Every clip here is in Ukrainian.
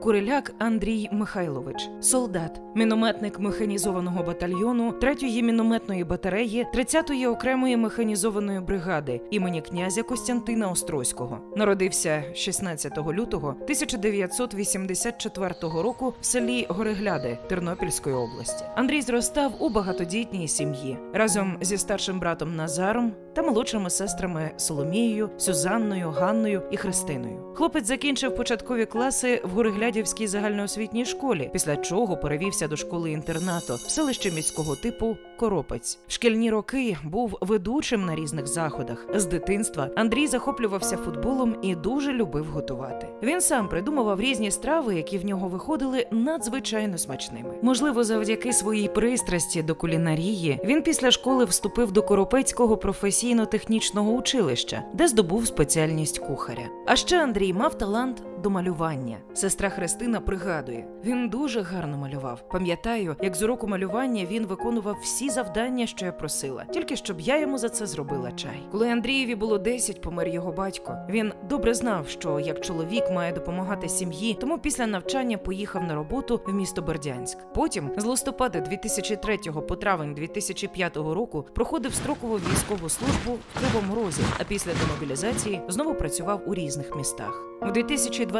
Куриляк Андрій Михайлович, солдат, мінометник механізованого батальйону 3-ї мінометної батареї 30-ї окремої механізованої бригади імені князя Костянтина Острозького. Народився 16 лютого 1984 року в селі Горегляди Тернопільської області. Андрій зростав у багатодітній сім'ї разом зі старшим братом Назаром та молодшими сестрами Соломією, Сюзанною, Ганною і Христиною. Хлопець закінчив початкові класи в Гореглядівській загальноосвітній школі, після чого перевівся до школи інтернату в селище міського типу Коропець. В шкільні роки був ведучим на різних заходах. З дитинства Андрій захоплювався футболом і дуже любив готувати. Він сам придумував різні страви, які в нього виходили надзвичайно смачними. Можливо, завдяки своїй пристрасті до кулінарії він після школи вступив до Коропецького професійно-технічного училища, де здобув спеціальність кухаря. А ще Андрій мав талант до малювання. Сестра Христина пригадує, він дуже гарно малював. Пам'ятаю, як з уроку малювання він виконував всі завдання, що я просила, тільки щоб я йому за це зробила чай. Коли Андрієві було 10, помер його батько. Він добре знав, що як чоловік має допомагати сім'ї, тому після навчання поїхав на роботу в місто Бердянськ. Потім з листопада 2003 по травень 2005 року проходив строкову військову службу в Кривому Розі, а після демобілізації знову працював у різних містах. У 2012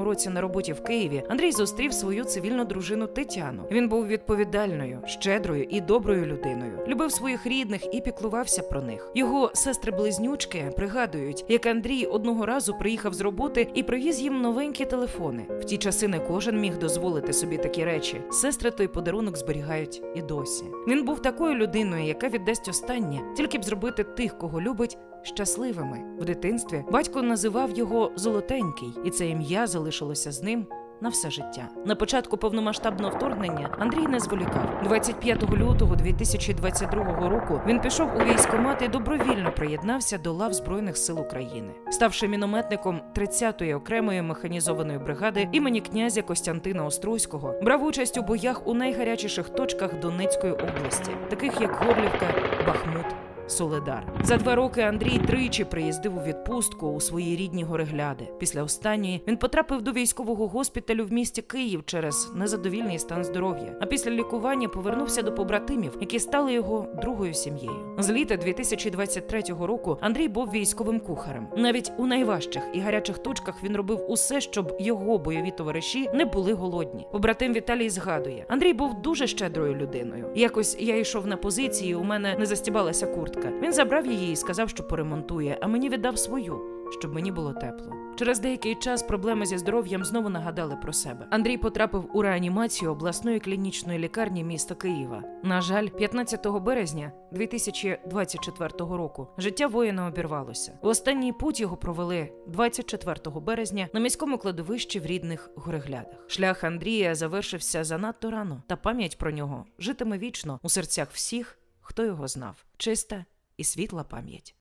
році на роботі в Києві Андрій зустрів свою цивільну дружину Тетяну. Він був відповідальною, щедрою і доброю людиною. Любив своїх рідних і піклувався про них. Його сестри-близнючки пригадують, як Андрій одного разу приїхав з роботи і привіз їм новенькі телефони. В ті часи не кожен міг дозволити собі такі речі. Сестри той подарунок зберігають і досі. Він був такою людиною, яка віддасть останнє, тільки б зробити тих, кого любить, щасливими. В дитинстві батько називав його Золотенький, і це ім'я залишилося з ним. На все життя на початку повномасштабного вторгнення Андрій не зволікав. 25 лютого 2022 року він пішов у військкомат і добровільно приєднався до лав збройних сил України, ставши мінометником 30-ї окремої механізованої бригади імені князя Костянтина Острозького, брав участь у боях у найгарячіших точках Донецької області, таких як Горлівка, Бахмут. Соледар за два роки Андрій тричі приїздив у відпустку у свої рідні горегляди. Після останньої він потрапив до військового госпіталю в місті Київ через незадовільний стан здоров'я. А після лікування повернувся до побратимів, які стали його другою сім'єю. З літа 2023 року Андрій був військовим кухарем. Навіть у найважчих і гарячих точках він робив усе, щоб його бойові товариші не були голодні. Побратим Віталій згадує: Андрій був дуже щедрою людиною. Якось я йшов на позиції, у мене не застібалася куртка. Він забрав її і сказав, що поремонтує, а мені віддав свою, щоб мені було тепло. Через деякий час проблеми зі здоров'ям знову нагадали про себе. Андрій потрапив у реанімацію обласної клінічної лікарні міста Києва. На жаль, 15 березня 2024 року життя воїна обірвалося. В останній путь його провели 24 березня на міському кладовищі в рідних гореглядах. Шлях Андрія завершився занадто рано, та пам'ять про нього житиме вічно у серцях всіх, хто його знав. Чиста і світла пам'ять.